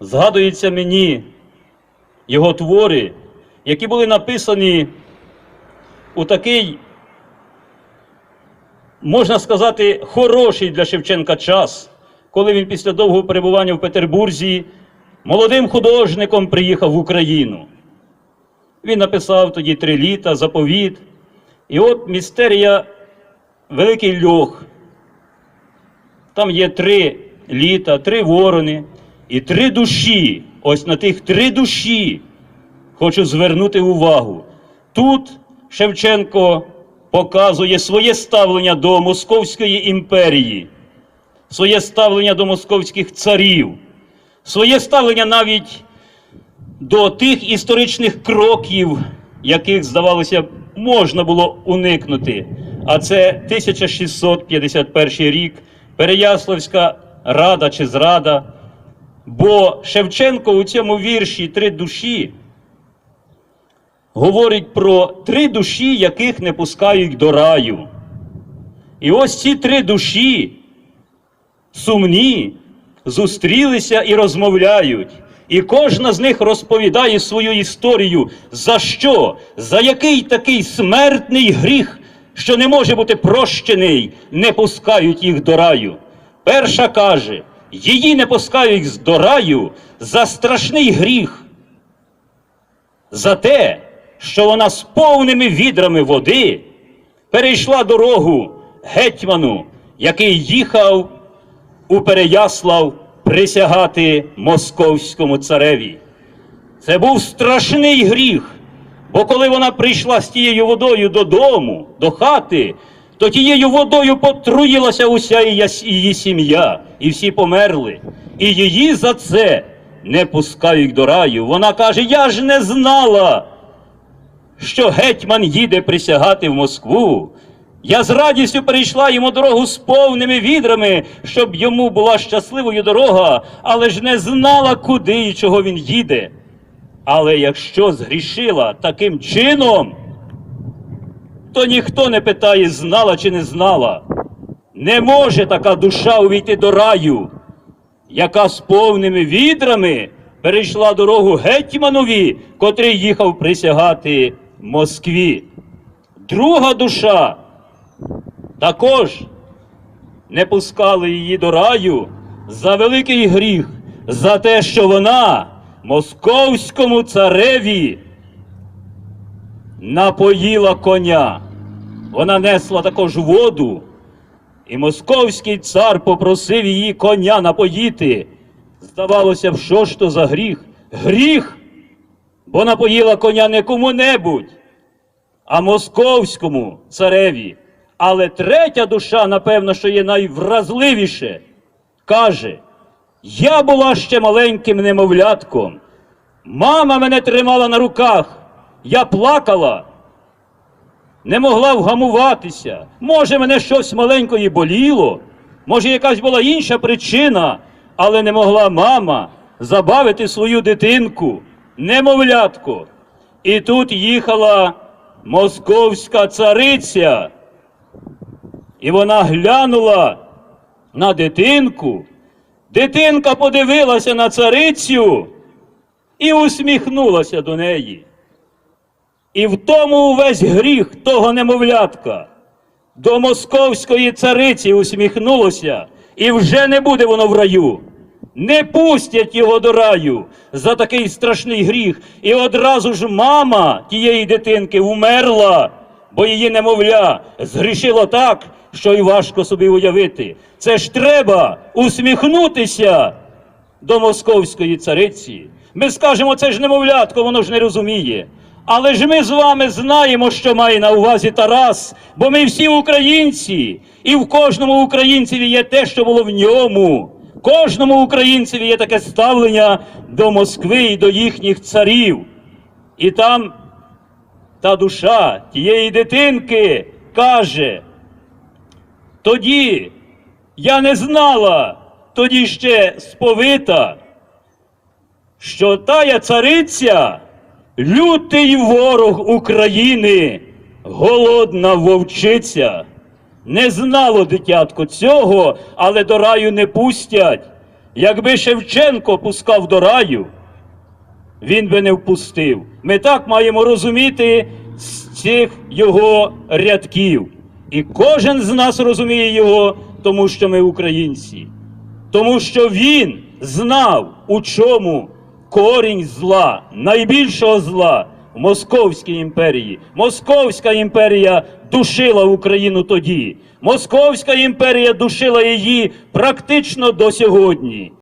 згадуються мені його твори, які були написані у такий, можна сказати, хороший для Шевченка час, коли він після довгого перебування в Петербурзі молодим художником приїхав в Україну. Він написав тоді три літа, заповіт. І от містерія Великий Льох. Там є три літа, три ворони і три душі. Ось на тих три душі хочу звернути увагу. Тут Шевченко показує своє ставлення до Московської імперії, своє ставлення до московських царів, своє ставлення навіть до тих історичних кроків, яких, здавалося, можна було уникнути. А це 1651 рік, Переяславська рада чи зрада. Бо Шевченко у цьому вірші три душі говорить про три душі, яких не пускають до раю. І ось ці три душі сумні, зустрілися і розмовляють. І кожна з них розповідає свою історію. За що? За який такий смертний гріх, що не може бути прощений, не пускають їх до раю. Перша каже, її не пускають до раю за страшний гріх, за те, що вона з повними відрами води перейшла дорогу гетьману, який їхав у Переяслав присягати московському цареві. Це був страшний гріх, бо коли вона прийшла з тією водою додому, до хати, то тією водою потруїлася уся її, сім'я, і всі померли. І її за це не пускають до раю. Вона каже: Я ж не знала, що гетьман їде присягати в Москву. Я з радістю перейшла йому дорогу з повними відрами, щоб йому була щасливою дорога, але ж не знала, куди і чого він їде. Але якщо згрішила таким чином, то ніхто не питає, знала чи не знала. Не може така душа увійти до раю, яка з повними відрами перейшла дорогу гетьманові, котрий їхав присягати Москві. Друга душа також не пускали її до раю за великий гріх, за те, що вона московському цареві напоїла коня. Вона несла також воду, і московський цар попросив її коня напоїти. Здавалося б, що ж то за гріх? Гріх, бо напоїла коня не кому-небудь, а московському цареві. Але третя душа, напевно, що є найвразливіше, каже: Я була ще маленьким немовлятком. Мама мене тримала на руках, я плакала, не могла вгамуватися. Може, мене щось маленької боліло, може, якась була інша причина, але не могла мама забавити свою дитинку, немовлятку. І тут їхала московська цариця. І вона глянула на дитинку. Дитинка подивилася на царицю і усміхнулася до неї. І в тому увесь гріх того немовлятка до московської цариці усміхнулося, і вже не буде воно в раю. Не пустять його до раю за такий страшний гріх. І одразу ж мама тієї дитинки умерла, бо її немовля згрішило так, що й важко собі уявити. Це ж треба усміхнутися до московської цариці. Ми скажемо, це ж немовлятко, воно ж не розуміє. Але ж ми з вами знаємо, що має на увазі Тарас, бо ми всі українці, і в кожному українцеві є те, що було в ньому. Кожному українцеві є таке ставлення до Москви і до їхніх царів. І там та душа тієї дитинки каже, тоді я не знала, тоді ще сповита, що тая цариця лютий ворог України, голодна вовчиця. Не знало дитятко цього, але до раю не пустять. якби Шевченко пускав до раю, він би не впустив. Ми так маємо розуміти з цих його рядків. І кожен з нас розуміє його, тому що ми українці. Тому що він знав, у чому корінь зла, найбільшого зла в Московській імперії. Московська імперія душила Україну тоді. Московська імперія душила її практично до сьогодні.